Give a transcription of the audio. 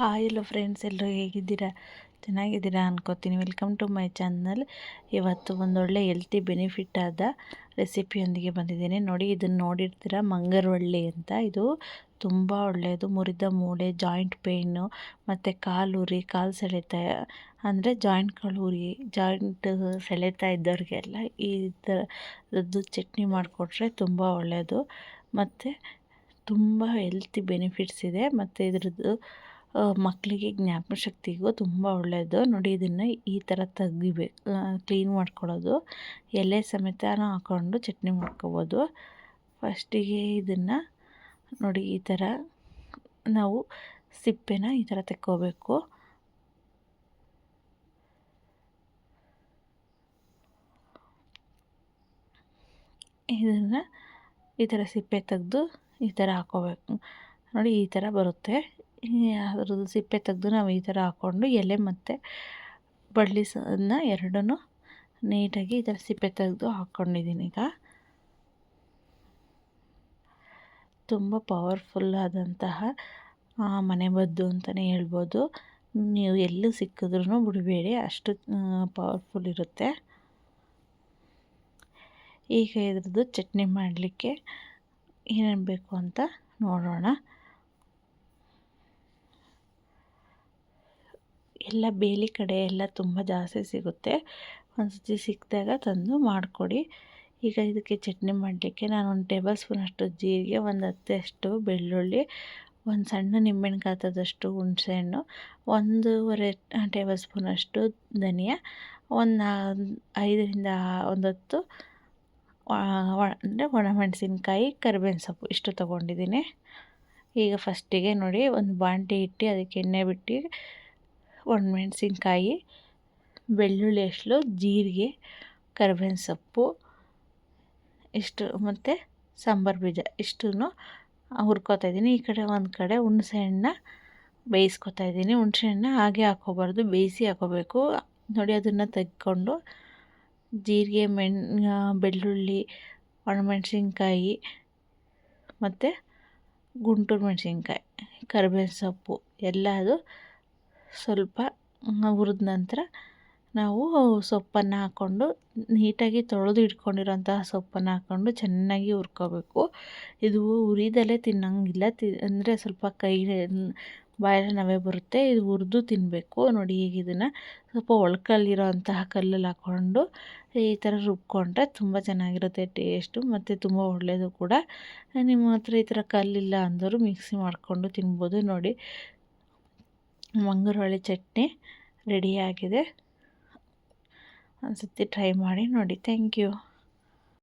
Hi ಎಲ್ಲೋ friends ಎಲ್ಲರೂ ಹೇಗಿದ್ದೀರಾ? ಚೆನ್ನಾಗಿದ್ದೀರಾ ಅನ್ಕೋತೀನಿ. ವೆಲ್ಕಮ್ ಟು ಮೈ ಚಾನಲ್ ಇವತ್ತು ಒಂದೊಳ್ಳೆ ಹೆಲ್ತಿ ಬೆನಿಫಿಟ್ ಆದ ರೆಸಿಪಿಯೊಂದಿಗೆ ಬಂದಿದ್ದೀನಿ. ನೋಡಿ ಇದನ್ನು ನೋಡಿರ್ತೀರ? ಮಂಗರವಳ್ಳಿ ಅಂತ. ಇದು ತುಂಬ ಒಳ್ಳೆಯದು. ಮುರಿದ ಮೂಳೆ ಜಾಯಿಂಟ್ ಪೇಯ್ನು ಮತ್ತು ಕಾಲು ಉರಿ, ಕಾಲು ಸೆಳೆತ, ಅಂದರೆ ಜಾಯಿಂಟ್ಗಳು ಉರಿ ಜಾಯಿಂಟ್ ಸೆಳೆತ ಇದ್ದವ್ರಿಗೆಲ್ಲ ಈ ಥರದ್ದು ಚಟ್ನಿ ಮಾಡಿಕೊಟ್ರೆ ತುಂಬ ಒಳ್ಳೆಯದು. ಮತ್ತು ತುಂಬ ಹೆಲ್ತಿ ಬೆನಿಫಿಟ್ಸ್ ಇದೆ. ಮತ್ತು ಇದ್ರದ್ದು ಮಕ್ಕಳಿಗೆ ಜ್ಞಾಪಕ ಶಕ್ತಿಗೂ ತುಂಬ ಒಳ್ಳೆಯದು ನೋಡಿ, ಇದನ್ನು ಈ ಥರ ತೆಗಿಬೇಕು ಕ್ಲೀನ್ ಮಾಡ್ಕೊಳ್ಳೋದು ಎಲೆ ಸಮೇತ ಹಾಕ್ಕೊಂಡು ಚಟ್ನಿ ಮಾಡ್ಕೋಬೋದು. ಫಸ್ಟಿಗೆ ಇದನ್ನು ನೋಡಿ, ಈ ಥರ ನಾವು ಸಿಪ್ಪೆನ ಈ ಥರ ತೆಕ್ಕೋಬೇಕು. ಇದನ್ನು ಈ ಥರ ಸಿಪ್ಪೆ ತೆಗೆದು ಈ ಥರ ಹಾಕೋಬೇಕು. ನೋಡಿ, ಈ ಥರ ಬರುತ್ತೆ. ಅದ್ರದ್ದು ಸಿಪ್ಪೆ ತೆಗೆದು ನಾವು ಈ ಥರ ಹಾಕ್ಕೊಂಡು ಎಲೆ ಮತ್ತು ಬಳ್ಳಿ ಸನ್ನ ಎರಡನ್ನೂ ನೀಟಾಗಿ ಈ ಥರ ಸಿಪ್ಪೆ ತೆಗೆದು ಹಾಕ್ಕೊಂಡಿದ್ದೀನಿ ಈಗ. ತುಂಬ ಪವರ್ಫುಲ್ ಆದಂತಹ ಮನೆಮದ್ದು ಅಂತಲೇ ಹೇಳ್ಬೋದು. ನೀವು ಎಲ್ಲೂ ಸಿಕ್ಕಿದ್ರೂ ಬಿಡಬೇಡಿ, ಅಷ್ಟು ಪವರ್ಫುಲ್ ಇರುತ್ತೆ. ಈಗ ಇದ್ರದ್ದು ಚಟ್ನಿ ಮಾಡಲಿಕ್ಕೆ ಏನೇನು ಬೇಕು ಅಂತ ನೋಡೋಣ. ಎಲ್ಲ ಬೇಲಿ ಕಡೆ ಎಲ್ಲ ತುಂಬ ಜಾಸ್ತಿ ಸಿಗುತ್ತೆ. ಒಂದು ಸತಿ ಸಿಕ್ಕಿದಾಗ ತಂದು ಮಾಡಿಕೊಡಿ. ಈಗ ಇದಕ್ಕೆ ಚಟ್ನಿ ಮಾಡಲಿಕ್ಕೆ ನಾನು ಒಂದು ಟೇಬಲ್ ಸ್ಪೂನಷ್ಟು ಜೀರಿಗೆ, ಒಂದು ಹತ್ತಷ್ಟು ಬೆಳ್ಳುಳ್ಳಿ, ಒಂದು ಸಣ್ಣ ನಿಂಬೆಹಣ್ಣು ಗಾತ್ರದಷ್ಟು ಹುಣಸೆಹಣ್ಣು, ಒಂದೂವರೆ ಟೇಬಲ್ ಸ್ಪೂನಷ್ಟು ಧನಿಯಾ, ಒಂದು ಐದರಿಂದ ಒಂದು ಅಂದರೆ ಒಣಮೆಣಸಿನ್ಕಾಯಿ ಕರಿಬೇವಿನ ಸೊಪ್ಪು ಇಷ್ಟು ತೊಗೊಂಡಿದ್ದೀನಿ. ಈಗ ಫಸ್ಟಿಗೆ ನೋಡಿ ಒಂದು ಬಾಂಡೆ ಇಟ್ಟು ಅದಕ್ಕೆ ಎಣ್ಣೆ ಬಿಟ್ಟು ಒಣಮೆಣ್ಸಿನ್ಕಾಯಿ, ಬೆಳ್ಳುಳ್ಳಿ ಅಷ್ಟು, ಜೀರಿಗೆ, ಕರಿಬೇವಿನ ಸೊಪ್ಪು, ಇಷ್ಟು ಮತ್ತು ಸಾಂಬಾರು ಬೀಜ ಇಷ್ಟನ್ನು ಹುರ್ಕೋತಾ ಇದ್ದೀನಿ. ಈ ಕಡೆ ಒಂದು ಕಡೆ ಹುಣಸೆಹಣ್ಣ ಬೇಯಿಸ್ಕೊತಾ ಇದ್ದೀನಿ. ಹುಣಸೆಹಣ್ಣ ಹಾಗೆ ಹಾಕ್ಕೋಬಾರ್ದು, ಬೇಯಿಸಿ ಹಾಕೋಬೇಕು ನೋಡಿ, ಅದನ್ನು ತೆಗ್ಕೊಂಡು ಜೀರಿಗೆ, ಮೆಣ್ ಬೆಳ್ಳುಳ್ಳಿ, ಒಣಮೆಣಸಿನ್ಕಾಯಿ ಮತ್ತು ಗುಂಟೂರು ಮೆಣಸಿನ್ಕಾಯಿ, ಕರಿಬೇವಿನ ಸೊಪ್ಪು, ಎಲ್ಲ ಅದು ಸ್ವಲ್ಪ ಹುರಿದ ನಂತರ ನಾವು ಸೊಪ್ಪನ್ನು ಹಾಕ್ಕೊಂಡು ನೀಟಾಗಿ ತೊಳೆದು ಇಟ್ಕೊಂಡಿರೋಂತಹ ಸೊಪ್ಪನ್ನು ಹಾಕ್ಕೊಂಡು ಚೆನ್ನಾಗಿ ಹುರ್ಕೋಬೇಕು. ಇದು ಹುರಿದಲ್ಲೇ ತಿನ್ನಂಗಿಲ್ಲ. ತಿ ಅಂದರೆ ಸ್ವಲ್ಪ ಕೈ ಬಾಯಲ್ಲಿ ನವೆ ಬರುತ್ತೆ. ಇದು ಹುರಿದು ತಿನ್ನಬೇಕು ನೋಡಿ ಈಗ ಇದನ್ನು ಸ್ವಲ್ಪ ಒಳ್ಕಲ್ಲಿರೋ ಅಂತಹ ಕಲ್ಲಲ್ಲಿ ಹಾಕ್ಕೊಂಡು ಈ ಥರ ರುಬ್ಕೊಂಡ್ರೆ ತುಂಬ ಚೆನ್ನಾಗಿರುತ್ತೆ ಟೇಸ್ಟು ಮತ್ತು ತುಂಬ ಒಳ್ಳೆಯದು ಕೂಡ. ನಿಮ್ಮ ಹತ್ರ ಈ ಥರ ಕಲ್ಲಿಲ್ಲ ಅಂದರೂ ಮಿಕ್ಸಿ ಮಾಡಿಕೊಂಡು ತಿನ್ಬೋದು. ನೋಡಿ ಮಂಗರವಳ್ಳಿ ಚಟ್ನಿ ರೆಡಿಯಾಗಿದೆ ಒಂದು ಸರ್ತಿ ಟ್ರೈ ಮಾಡಿ ನೋಡಿ. Thank you